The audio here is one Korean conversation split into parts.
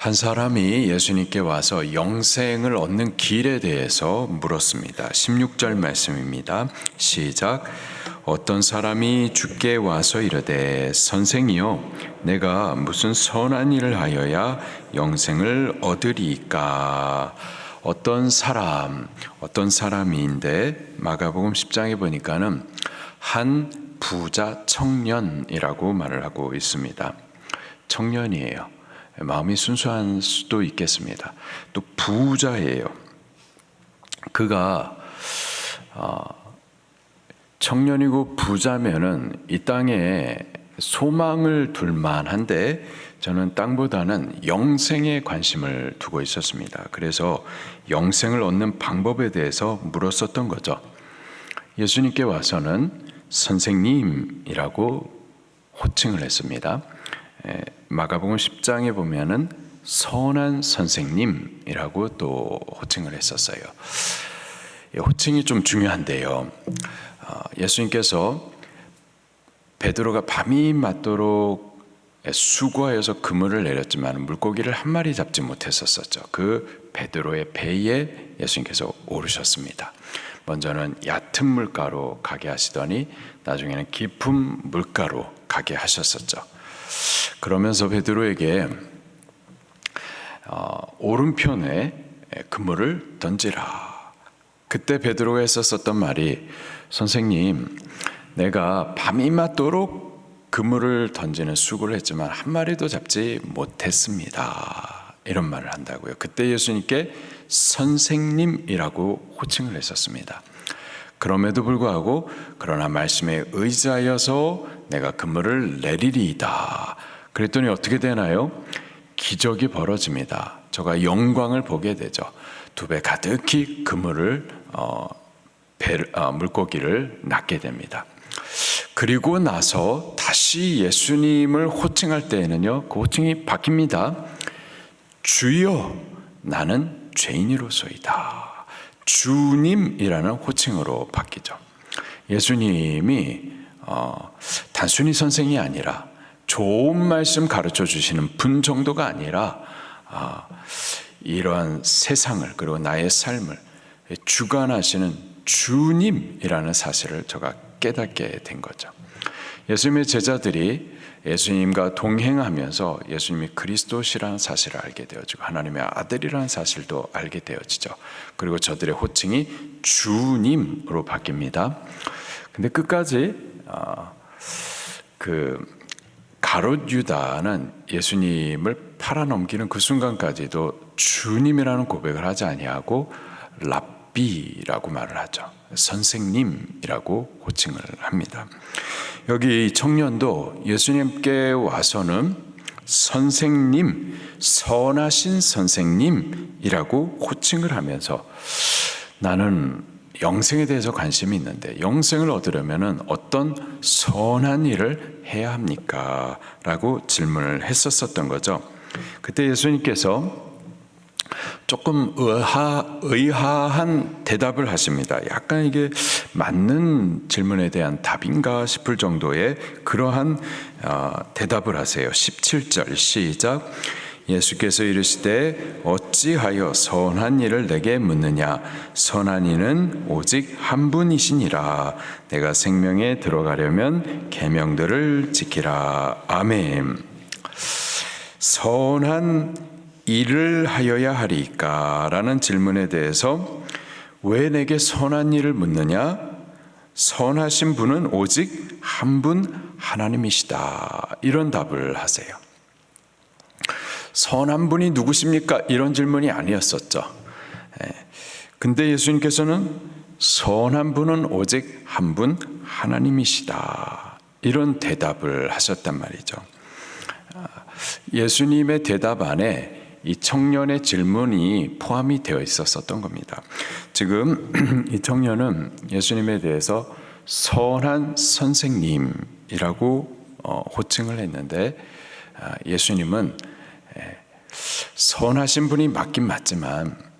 한 사람이 예수님께 와서 영생을 얻는 길에 대해서 물었습니다. 16절 말씀입니다. 시작. 어떤 사람이 주께 와서 이르되 선생이요 내가 무슨 선한 일을 하여야 영생을 얻으리까 어떤 사람 어떤 사람인데 마가복음 10장에 보니까는 한 부자 청년이라고 말을 하고 있습니다. 청년이에요. 마음이 순수한 수도 있겠습니다. 또 부자예요. 그가 어, 청년이고 부자면은 이 땅에 소망을 둘 만한데 저는 땅보다는 영생에 관심을 두고 있었습니다. 그래서 영생을 얻는 방법에 대해서 물었었던 거죠. 예수님께 와서는 선생님이라고 호칭을 했습니다. 에, 마가복음 10장에 보면은 선한 선생님이라고 또 호칭을 했었어요. 이 호칭이 좀 중요한데요. 어, 예수님께서 베드로가 밤이 맞도록 수고하여서 그물을 내렸지만 물고기를 한 마리 잡지 못했었었죠. 그 베드로의 배에 예수님께서 오르셨습니다. 먼저는 얕은 물가로 가게 하시더니 나중에는 깊은 물가로 가게 하셨었죠. 그러면서 베드로에게 어, 오른편에 그물을 던지라. 그때 베드로가 했었었던 말이 선생님, 내가 밤이 맞도록 그물을 던지는 수고를 했지만 한 마리도 잡지 못했습니다. 이런 말을 한다고요. 그때 예수님께 선생님이라고 호칭을 했었습니다. 그럼에도 불구하고 그러나 말씀에 의지하여서 내가 그물을 내리리이다. 그랬더니 어떻게 되나요? 기적이 벌어집니다. 저가 영광을 보게 되죠. 두 배 가득히 그물을 어, 배, 어, 물고기를 낚게 됩니다. 그리고 나서 다시 예수님을 호칭할 때에는요, 그 호칭이 바뀝니다. 주여, 나는 죄인이로소이다. 주님이라는 호칭으로 바뀌죠. 예수님이 어, 단순히 선생이 아니라 좋은 말씀 가르쳐 주시는 분 정도가 아니라 아, 이러한 세상을 그리고 나의 삶을 주관하시는 주님이라는 사실을 제가 깨닫게 된 거죠. 예수님의 제자들이 예수님과 동행하면서 예수님이 그리스도시라는 사실을 알게 되어지고 하나님의 아들이라는 사실도 알게 되어지죠. 그리고 저들의 호칭이 주님으로 바뀝니다. 근데 끝까지 어, 그 가롯 유다는 예수님을 팔아넘기는 그 순간까지도 주님이라는 고백을 하지 아니하고 랍비라고 말을 하죠. 선생님이라고 호칭을 합니다. 여기 청년도 예수님께 와서는 선생님, 선하신 선생님이라고 호칭을 하면서 나는 영생에 대해서 관심이 있는데 영생을 얻으려면 어떤 선한 일을 해야 합니까? 라고 질문을 했었었던 거죠. 그때 예수님께서 조금 의하, 의아한 대답을 하십니다. 약간 이게 맞는 질문에 대한 답인가 싶을 정도의 그러한 어, 대답을 하세요. 17절 시작. 예수께서 이르시되 어찌하여 선한 일을 내게 묻느냐? 선한 이는 오직 한 분이시니라. 내가 생명에 들어가려면 계명들을 지키라. 아멘. 선한 일을 하여야 하리까라는 질문에 대해서 왜 내게 선한 일을 묻느냐? 선하신 분은 오직 한 분 하나님이시다. 이런 답을 하세요. 선한 분이 누구십니까? 이런 질문이 아니었었죠. 예. 근데 예수님께서는 선한 분은 오직 한 분 하나님이시다. 이런 대답을 하셨단 말이죠. 아, 예수님의 대답 안에 이 청년의 질문이 포함이 되어 있었었던 겁니다. 지금 이 청년은 예수님에 대해서 선한 선생님이라고 어, 호칭을 했는데 아, 예수님은 선하신 분이 맞긴 맞지만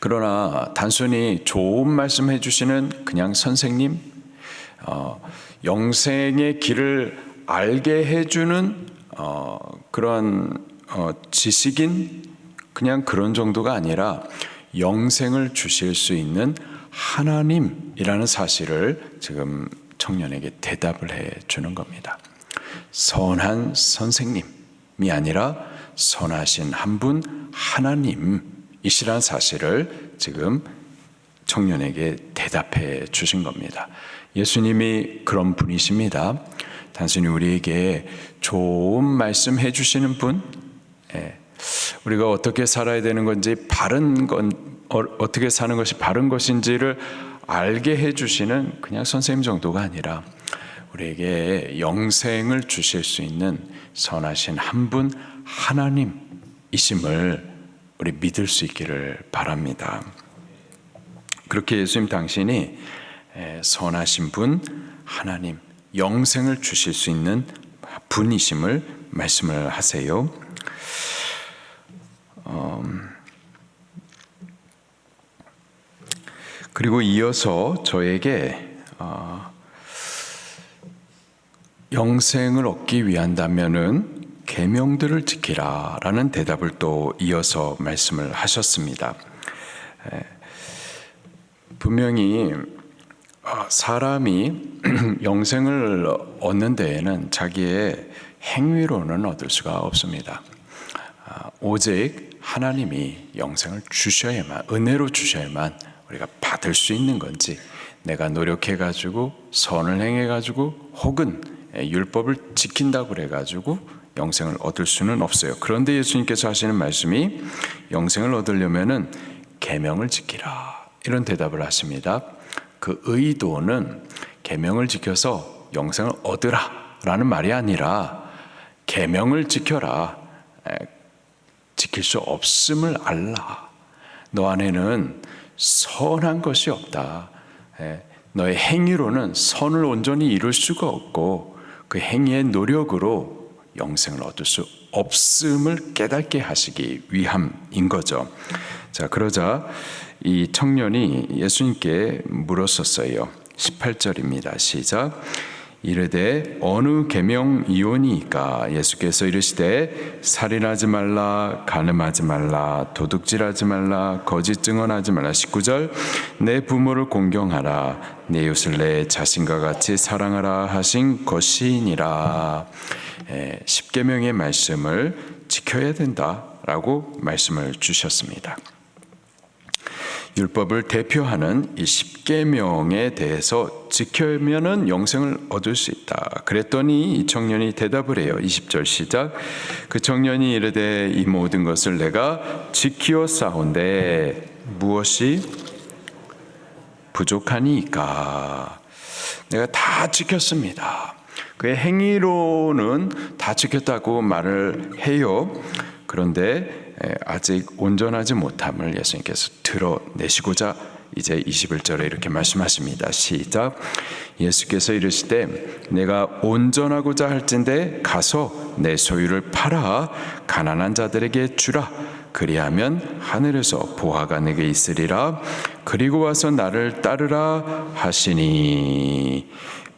그러나 단순히 좋은 말씀 해주시는 그냥 선생님, 어, 영생의 길을 알게 해주는 어, 그런 어, 지식인 그냥 그런 정도가 아니라 영생을 주실 수 있는 하나님이라는 사실을 지금 청년에게 대답을 해 주는 겁니다. 선한 선생님이 아니라 선하신 한 분 하나님이시라는 사실을 지금 청년에게 대답해 주신 겁니다. 예수님이 그런 분이십니다. 단순히 우리에게 좋은 말씀 해 주시는 분, 예. 우리가 어떻게 살아야 되는 건지 바른 건 어, 어떻게 사는 것이 바른 것인지를 알게 해 주시는 그냥 선생님 정도가 아니라 우리에게 영생을 주실 수 있는 선하신 한 분 하나님이심을 우리 믿을 수 있기를 바랍니다. 그렇게 예수님 당신이 에, 선하신 분 하나님 영생을 주실 수 있는 분이심을 말씀을 하세요. 음, 그리고 이어서 저에게 어, 영생을 얻기 위한다면은 계명들을 지키라라는 대답을 또 이어서 말씀을 하셨습니다. 에, 분명히 어, 사람이 영생을 얻는 데에는 자기의 행위로는 얻을 수가 없습니다. 아, 오직 하나님이 영생을 주셔야만 은혜로 주셔야만 우리가 받을 수 있는 건지 내가 노력해 가지고 선을 행해 가지고 혹은 율법을 지킨다고 그래 가지고 영생을 얻을 수는 없어요. 그런데 예수님께서 하시는 말씀이 영생을 얻으려면은 계명을 지키라. 이런 대답을 하십니다. 그 의도는 계명을 지켜서 영생을 얻으라라는 말이 아니라 계명을 지켜라. 지킬 수 없음을 알라. 너 안에는 선한 것이 없다. 너의 행위로는 선을 온전히 이룰 수가 없고 그 행위의 노력으로 영생을 얻을 수 없음을 깨닫게 하시기 위함인 거죠. 자, 그러자 이 청년이 예수님께 물었었어요. 18절입니다. 시작. 이르되 어느 계명 이오니까 예수께서 이르시되 살인하지 말라 간음하지 말라 도둑질하지 말라 거짓 증언하지 말라 19절 내 부모를 공경하라 내 이웃을 내 자신과 같이 사랑하라 하신 것이니라 예, 십계명의 말씀을 지켜야 된다라고 말씀을 주셨습니다. 율법을 대표하는 이 십계명에 대해서 지켜면은 영생을 얻을 수 있다. 그랬더니 이 청년이 대답을 해요. 20절 시작. 그 청년이 이르되 이 모든 것을 내가 지키어 싸운데 무엇이 부족하니까 내가 다 지켰습니다. 그의 행위로는 다 지켰다고 말을 해요. 그런데 아직 온전하지 못함을 예수님께서 드러내시고자 이제 21절에 이렇게 말씀하십니다. 시작. 예수께서 이르시되 내가 온전하고자 할진대 가서 내 소유를 팔아 가난한 자들에게 주라. 그리하면 하늘에서 보화가 내게 있으리라. 그리고 와서 나를 따르라 하시니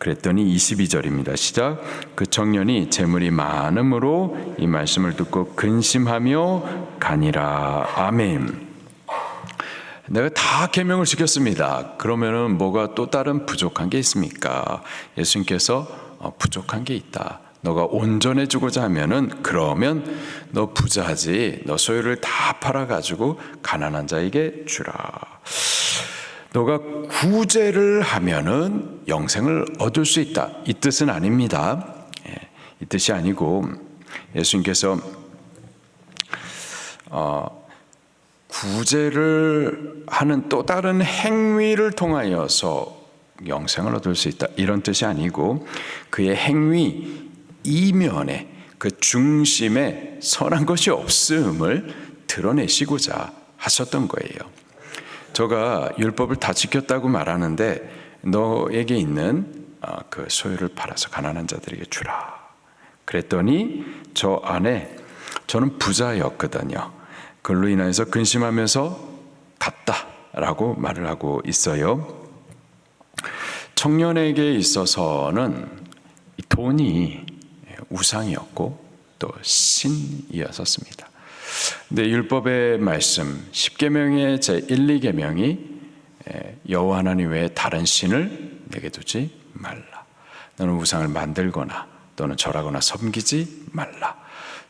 그랬더니 22절입니다. 시작. 그 청년이 재물이 많음으로 이 말씀을 듣고 근심하며 가니라. 아멘. 내가 다 계명을 지켰습니다. 그러면은 뭐가 또 다른 부족한 게 있습니까? 예수님께서 어, 부족한 게 있다. 너가 온전해지고자 하면은 그러면 너 부자지. 너 소유를 다 팔아 가지고 가난한 자에게 주라. 너가 구제를 하면은 영생을 얻을 수 있다. 이 뜻은 아닙니다. 예, 이 뜻이 아니고 예수님께서 어, 구제를 하는 또 다른 행위를 통하여서 영생을 얻을 수 있다. 이런 뜻이 아니고 그의 행위 이면에 그 중심에 선한 것이 없음을 드러내시고자 하셨던 거예요. 저가 율법을 다 지켰다고 말하는데 너에게 있는 어, 그 소유를 팔아서 가난한 자들에게 주라. 그랬더니 저 안에 저는 부자였거든요. 그걸로 인해서 근심하면서 갔다라고 말을 하고 있어요. 청년에게 있어서는 돈이 우상이었고 또 신이었었습니다. 근데 율법의 말씀 10계명의 제 1, 2계명이 여호와 하나님 외에 다른 신을 내게 두지 말라. 너는 우상을 만들거나 또는 절하거나 섬기지 말라.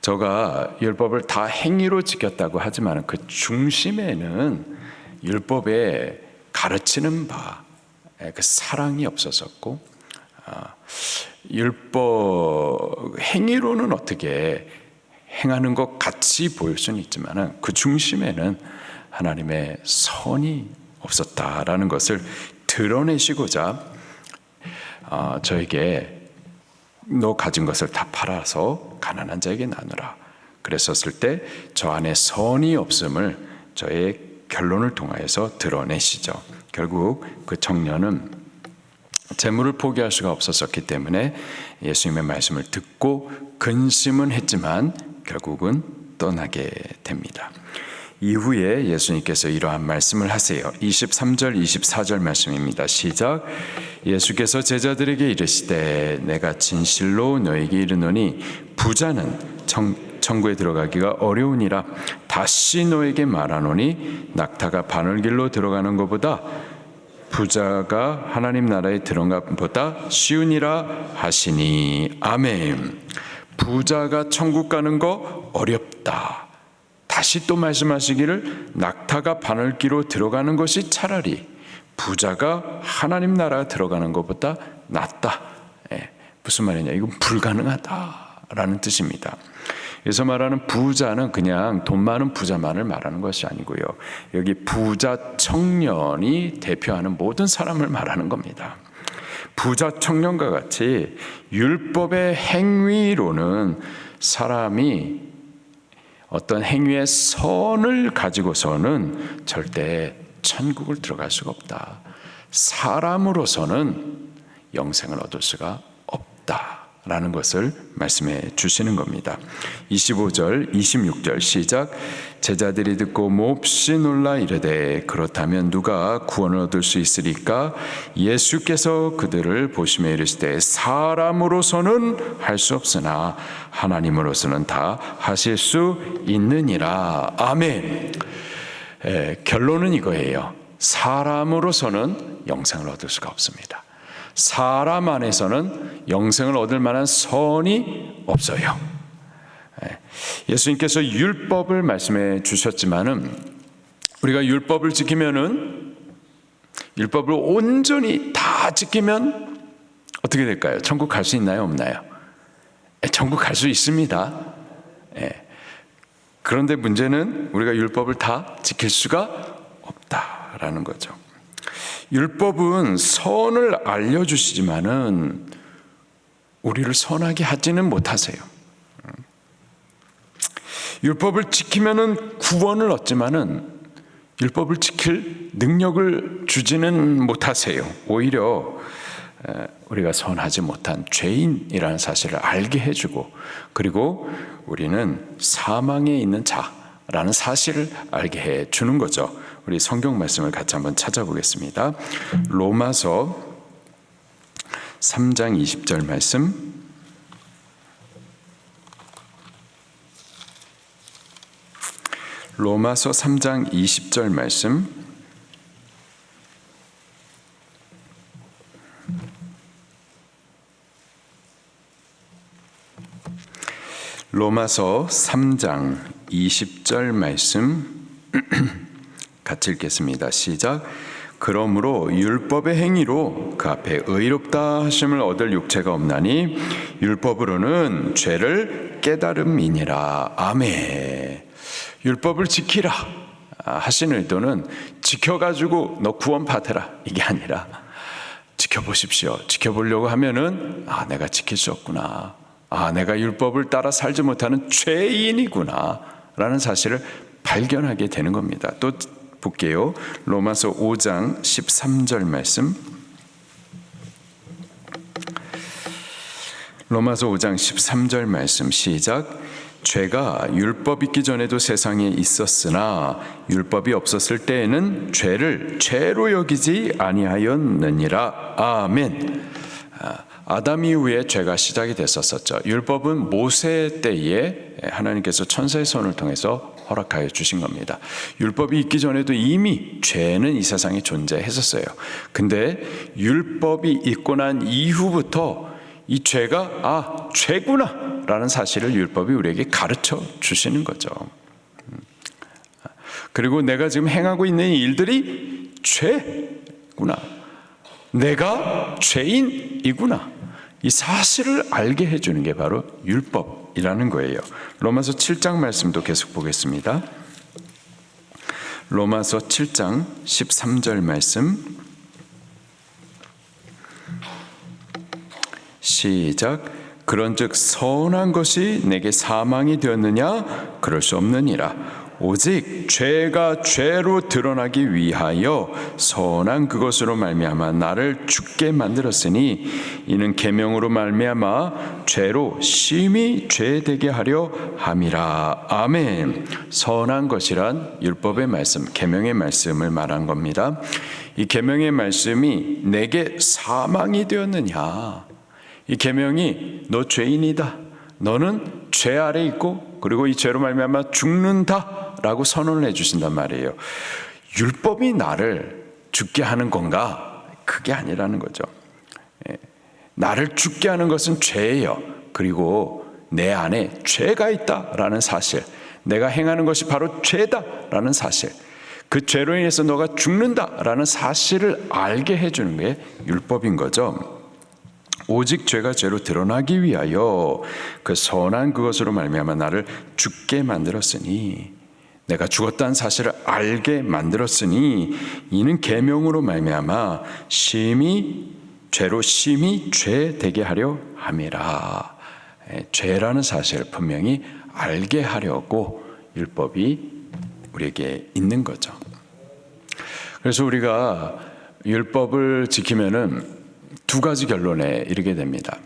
저가 율법을 다 행위로 지켰다고 하지만 그 중심에는 율법에 가르치는 바, 그 사랑이 없었었고, 아, 율법 행위로는 어떻게 행하는 것 같이 보일 수는 있지만 그 중심에는 하나님의 선이 없었다라는 것을 드러내시고자 아, 저에게 너 가진 것을 다 팔아서 가난한 자에게 나누라. 그랬었을 때 저 안에 선이 없음을 저의 결론을 통하여서 드러내시죠. 결국 그 청년은 재물을 포기할 수가 없었었기 때문에 예수님의 말씀을 듣고 근심은 했지만 결국은 떠나게 됩니다. 이후에 예수님께서 이러한 말씀을 하세요. 23절, 24절 말씀입니다. 시작. 예수께서 제자들에게 이르시되 내가 진실로 너에게 이르노니 부자는 청, 천국에 들어가기가 어려우니라 다시 너에게 말하노니 낙타가 바늘길로 들어가는 것보다 부자가 하나님 나라에 들어간 것보다 쉬우니라 하시니 아멘. 부자가 천국 가는 거 어렵다. 다시 또 말씀하시기를 낙타가 바늘기로 들어가는 것이 차라리 부자가 하나님 나라 들어가는 것보다 낫다. 예, 무슨 말이냐? 이건 불가능하다라는 뜻입니다. 여기서 말하는 부자는 그냥 돈 많은 부자만을 말하는 것이 아니고요. 여기 부자 청년이 대표하는 모든 사람을 말하는 겁니다. 부자 청년과 같이 율법의 행위로는 사람이 어떤 행위의 선을 가지고서는 절대 천국을 들어갈 수가 없다. 사람으로서는 영생을 얻을 수가 없다 라는 것을 말씀해 주시는 겁니다. 25절, 26절 시작. 제자들이 듣고 몹시 놀라 이르되 그렇다면 누가 구원을 얻을 수 있으리까? 예수께서 그들을 보시며 이르시되 사람으로서는 할 수 없으나 하나님으로서는 다 하실 수 있느니라. 아멘. 에, 결론은 이거예요. 사람으로서는 영생을 얻을 수가 없습니다. 사람 안에서는 영생을 얻을 만한 선이 없어요. 예수님께서 율법을 말씀해 주셨지만은 우리가 율법을 지키면은 율법을 온전히 다 지키면 어떻게 될까요? 천국 갈 수 있나요? 없나요? 천국 갈 수 있습니다. 그런데 문제는 우리가 율법을 다 지킬 수가 없다라는 거죠. 율법은 선을 알려주시지만은 우리를 선하게 하지는 못하세요. 율법을 지키면은 구원을 얻지만은 율법을 지킬 능력을 주지는 못하세요. 오히려 우리가 선하지 못한 죄인이라는 사실을 알게 해주고 그리고 우리는 사망에 있는 자라는 사실을 알게 해 주는 거죠. 우리 성경 말씀을 같이 한번 찾아보겠습니다. 로마서 3장 20절 말씀 로마서 3장 20절 말씀 로마서 3장 20절 말씀 같이 읽겠습니다. 시작. 그러므로 율법의 행위로 그 앞에 의롭다 하심을 얻을 육체가 없나니 율법으로는 죄를 깨달음이니라. 아멘. 율법을 지키라 하신 의도는 지켜가지고 너 구원 받으라 이게 아니라 지켜보십시오. 지켜보려고 하면은 아 내가 지킬 수 없구나. 아 내가 율법을 따라 살지 못하는 죄인이구나라는 사실을 발견하게 되는 겁니다. 또 볼게요. 로마서 5장 13절 말씀. 로마서 5장 13절 말씀 시작. 죄가 율법 있기 전에도 세상에 있었으나 율법이 없었을 때에는 죄를 죄로 여기지 아니하였느니라. 아멘. 아담 이후에 죄가 시작이 됐었었죠. 율법은 모세 때에 하나님께서 천사의 손을 통해서 허락하여 주신 겁니다. 율법이 있기 전에도 이미 죄는 이 세상에 존재했었어요. 근데 율법이 있고 난 이후부터 이 죄가 아 죄구나 라는 사실을 율법이 우리에게 가르쳐 주시는 거죠. 그리고 내가 지금 행하고 있는 일들이 죄구나. 내가 죄인이구나. 이 사실을 알게 해주는 게 바로 율법 이라는 거예요. 로마서 7장 말씀도 계속 보겠습니다. 로마서 7장 13절 말씀 시작 그런즉 선한 것이 내게 사망이 되었느냐 그럴 수 없느니라 오직 죄가 죄로 드러나기 위하여 선한 그것으로 말미암아 나를 죽게 만들었으니 이는 계명으로 말미암아 죄로 심히 죄되게 하려 함이라. 아멘. 선한 것이란 율법의 말씀 계명의 말씀을 말한 겁니다. 이 계명의 말씀이 내게 사망이 되었느냐? 이 계명이 너 죄인이다. 너는 죄 아래 있고 그리고 이 죄로 말미암아 죽는다라고 선언을 해 주신단 말이에요. 율법이 나를 죽게 하는 건가? 그게 아니라는 거죠. 예. 나를 죽게 하는 것은 죄예요. 그리고 내 안에 죄가 있다라는 사실. 내가 행하는 것이 바로 죄다라는 사실. 그 죄로 인해서 너가 죽는다라는 사실을 알게 해주는 게 율법인 거죠. 오직 죄가 죄로 드러나기 위하여 그 선한 그것으로 말미암아 나를 죽게 만들었으니 내가 죽었다는 사실을 알게 만들었으니 이는 계명으로 말미암아 심히 죄로 심히 죄 되게 하려 함이라 예, 죄라는 사실을 분명히 알게 하려고 율법이 우리에게 있는 거죠. 그래서 우리가 율법을 지키면은 두 가지 결론에 이르게 됩니다.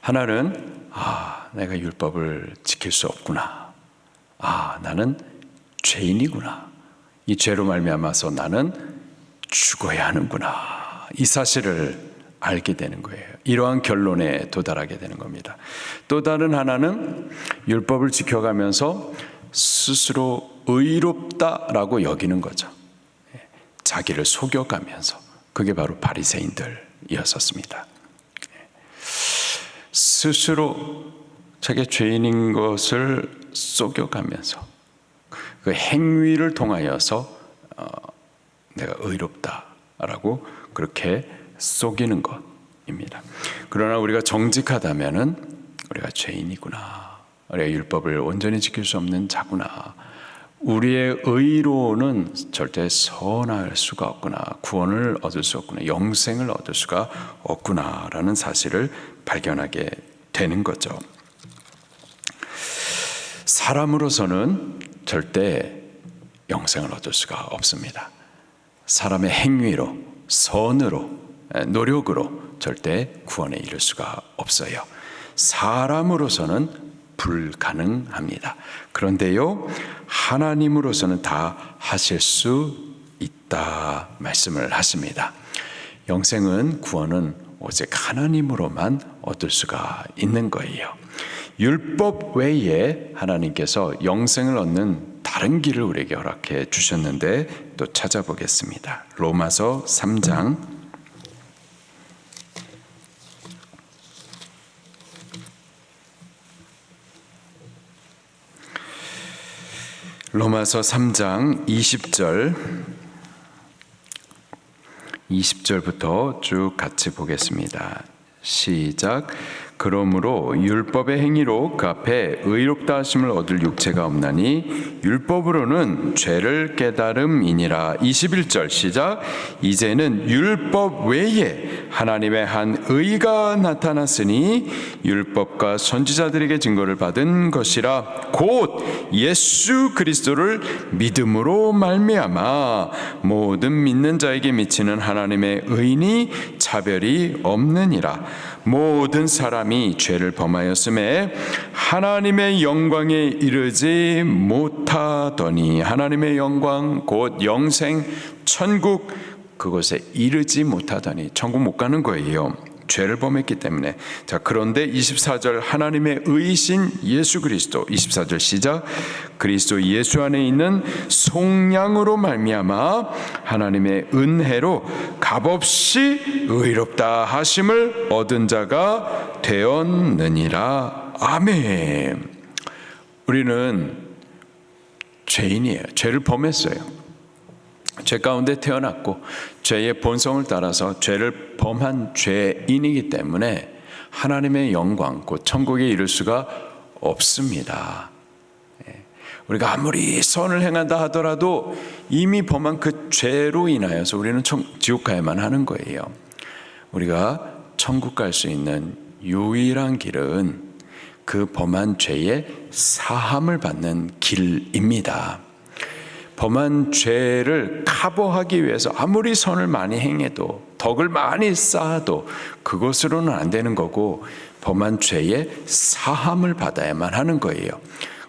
하나는 아, 내가 율법을 지킬 수 없구나. 아, 나는 죄인이구나. 이 죄로 말미암아서 나는 죽어야 하는구나. 이 사실을 알게 되는 거예요. 이러한 결론에 도달하게 되는 겁니다. 또 다른 하나는 율법을 지켜가면서 스스로 의롭다라고 여기는 거죠. 자기를 속여가면서 그게 바로 바리새인들이었었습니다. 스스로 자기 죄인인 것을 속여가면서 그 행위를 통하여서 어, 내가 의롭다라고 그렇게 속이는 것입니다. 그러나 우리가 정직하다면은 우리가 죄인이구나. 우리가 율법을 온전히 지킬 수 없는 자구나. 우리의 의로는 절대 선할 수가 없구나. 구원을 얻을 수 없구나. 영생을 얻을 수가 없구나라는 사실을 발견하게 되는 거죠. 사람으로서는 절대 영생을 얻을 수가 없습니다. 사람의 행위로, 선으로, 노력으로 절대 구원에 이를 수가 없어요. 사람으로서는 불가능합니다. 그런데요, 하나님으로서는 다 하실 수 있다 말씀을 하십니다. 영생은 구원은 오직 하나님으로만 얻을 수가 있는 거예요. 율법 외에 하나님께서 영생을 얻는 다른 길을 우리에게 허락해 주셨는데 또 찾아보겠습니다. 로마서 3장 로마서 3장 20절 20절부터 쭉 같이 보겠습니다. 시작. 그러므로 율법의 행위로 그 앞에 의롭다 하심을 얻을 육체가 없나니 율법으로는 죄를 깨달음이니라. 21절 시작. 이제는 율법 외에 하나님의 한 의가 나타났으니 율법과 선지자들에게 증거를 받은 것이라. 곧 예수 그리스도를 믿음으로 말미암아 모든 믿는 자에게 미치는 하나님의 의니 차별이 없느니라 모든 사람이 죄를 범하였음에 하나님의 영광에 이르지 못하더니 하나님의 영광 곧 영생 천국 그곳에 이르지 못하다니 천국 못 가는 거예요. 죄를 범했기 때문에. 자 그런데 24절 하나님의 의신 예수 그리스도 24절 시작. 그리스도 예수 안에 있는 속량으로 말미암아 하나님의 은혜로 값없이 의롭다 하심을 얻은 자가 되었느니라. 아멘. 우리는 죄인이에요. 죄를 범했어요. 죄 가운데 태어났고 죄의 본성을 따라서 죄를 범한 죄인이기 때문에 하나님의 영광, 곧 천국에 이를 수가 없습니다. 예. 우리가 아무리 선을 행한다 하더라도 이미 범한 그 죄로 인하여서 우리는 청, 지옥 가야만 하는 거예요. 우리가 천국 갈 수 있는 유일한 길은 그 범한 죄의 사함을 받는 길입니다. 범한 죄를 커버하기 위해서 아무리 선을 많이 행해도 덕을 많이 쌓아도 그것으로는 안 되는 거고 범한 죄의 사함을 받아야만 하는 거예요.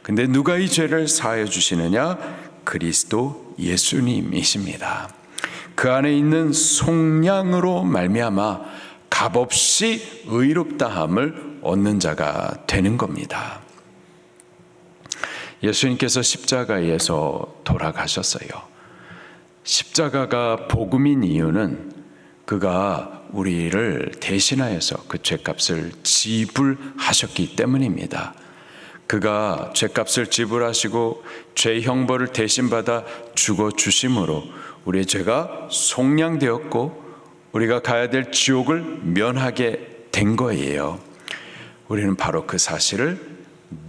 근데 누가 이 죄를 사하여 주시느냐? 그리스도 예수님이십니다. 그 안에 있는 속량으로 말미암아 값없이 의롭다함을 얻는 자가 되는 겁니다. 예수님께서 십자가에서 돌아가셨어요. 십자가가 복음인 이유는 그가 우리를 대신하여서 그 죄값을 지불하셨기 때문입니다. 그가 죄값을 지불하시고 죄 형벌을 대신 받아 죽어 주심으로 우리의 죄가 속량되었고 우리가 가야 될 지옥을 면하게 된 거예요. 우리는 바로 그 사실을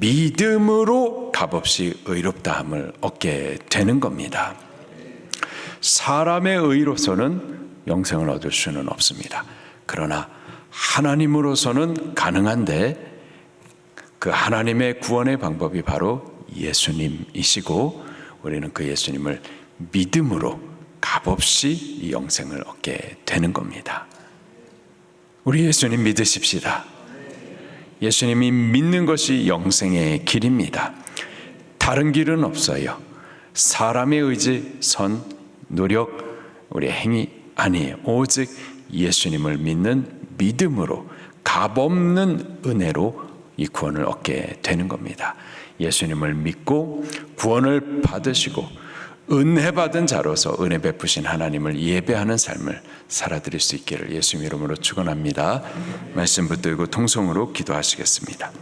믿음으로 값없이 의롭다함을 얻게 되는 겁니다. 사람의 의로서는 영생을 얻을 수는 없습니다. 그러나 하나님으로서는 가능한데 그 하나님의 구원의 방법이 바로 예수님이시고 우리는 그 예수님을 믿음으로 값없이 이 영생을 얻게 되는 겁니다. 우리 예수님 믿으십시다. 예수님이 믿는 것이 영생의 길입니다. 다른 길은 없어요. 사람의 의지, 선, 노력, 우리 행위 아니에요. 오직 예수님을 믿는 믿음으로 값없는 은혜로 이 구원을 얻게 되는 겁니다. 예수님을 믿고 구원을 받으시고 은혜 받은 자로서 은혜 베푸신 하나님을 예배하는 삶을 살아드릴 수 있기를 예수 이름으로 축원합니다. 말씀 붙들고 통성으로 기도하시겠습니다.